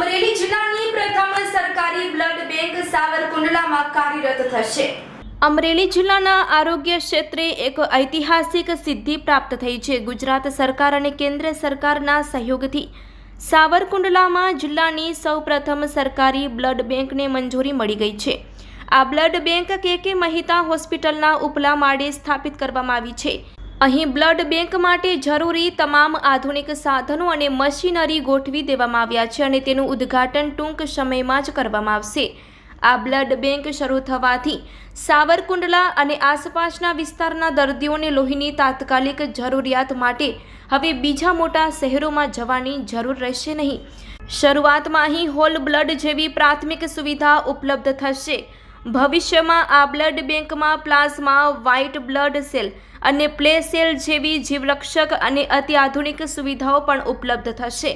અમરેલી જિલ્લાની પ્રથમ સરકારી બ્લડ બેંક સાવરકુંડલામાં કાર્યરત થશે. અમરેલી જિલ્લાના આરોગ્ય ક્ષેત્રે એક ઐતિહાસિક સિદ્ધિ પ્રાપ્ત થઈ છે. ગુજરાત સરકાર અને કેન્દ્ર સરકારના સહયોગથી સાવરકુંડલામાં જિલ્લાની સૌપ્રથમ સરકારી બ્લડ બેંકને મંજૂરી મળી ગઈ છે. આ બ્લડ બેંક કે કે મહિતા હોસ્પિટલના ઉપલા માળે સ્થાપિત કરવામાં આવી છે. અહીં બ્લડ બેંક માટે જરૂરી તમામ આધુનિક સાધનો અને મશીનરી ગોઠવી દેવામાં આવ્યા છે અને તેનું ઉદ્ઘાટન ટૂંક સમયમાં જ કરવામાં આવશે. આ બ્લડ બેંક શરૂ થવાથી સાવરકુંડલા અને આસપાસના વિસ્તારના દર્દીઓને લોહીની તાત્કાલિક જરૂરિયાત માટે હવે બીજા મોટા શહેરોમાં જવાની જરૂર રહેશે નહીં. શરૂઆતમાં અહીં હોલ બ્લડ જેવી પ્રાથમિક સુવિધા ઉપલબ્ધ થશે. ભવિષ્યમાં આ બ્લડ બેંકમાં પ્લાઝમા, વ્હાઇટ બ્લડ સેલ અને પ્લે સેલ જેવી જીવરક્ષક અને અત્યાધુનિક સુવિધાઓ પણ ઉપલબ્ધ થશે,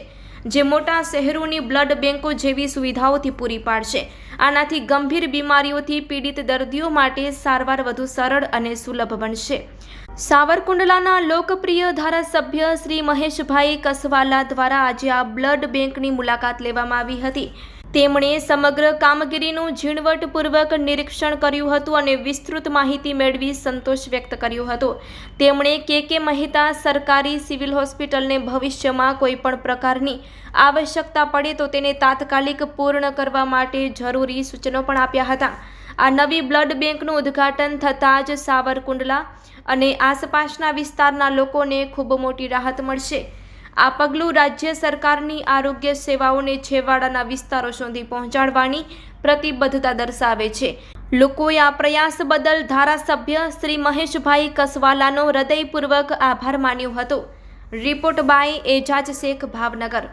જે મોટા શહેરોની બ્લડ બેંકો જેવી સુવિધાઓથી પૂરી પાડશે. આનાથી ગંભીર બીમારીઓથી પીડિત દર્દીઓ માટે સારવાર વધુ સરળ અને સુલભ બનશે. સાવરકુંડલાના લોકપ્રિય ધારાસભ્ય શ્રી મહેશભાઈ કસવાલા દ્વારા આજે આ બ્લડ બેંકની મુલાકાત લેવામાં આવી હતી. તેમણે સમગ્ર કામગીરીનું ઝીણવટપૂર્વક નિરીક્ષણ કર્યું હતું અને વિસ્તૃત માહિતી મેળવી સંતોષ વ્યક્ત કર્યો હતો. તેમણે કે કે મહેતા સરકારી સિવિલ હોસ્પિટલને ભવિષ્યમાં કોઈપણ પ્રકારની આવશ્યકતા પડે તો તેને તાત્કાલિક પૂર્ણ કરવા માટે જરૂરી સૂચનો પણ આપ્યા હતા. આ નવી બ્લડ બેંકનું ઉદ્ઘાટન થતાં જ સાવરકુંડલા અને આસપાસના વિસ્તારના લોકોને ખૂબ મોટી રાહત મળશે. આ પગલું રાજ્ય સરકારની આરોગ્ય સેવાઓને છેવાડાના વિસ્તારો સુધી પહોંચાડવાની પ્રતિબદ્ધતા દર્શાવે છે. લોકોએ આ પ્રયાસ બદલ ધારાસભ્ય શ્રી મહેશભાઈ કસવાલાનો હૃદયપૂર્વક આભાર માન્યો હતો. Report by Ejaz Shaikh, Bhavnagar.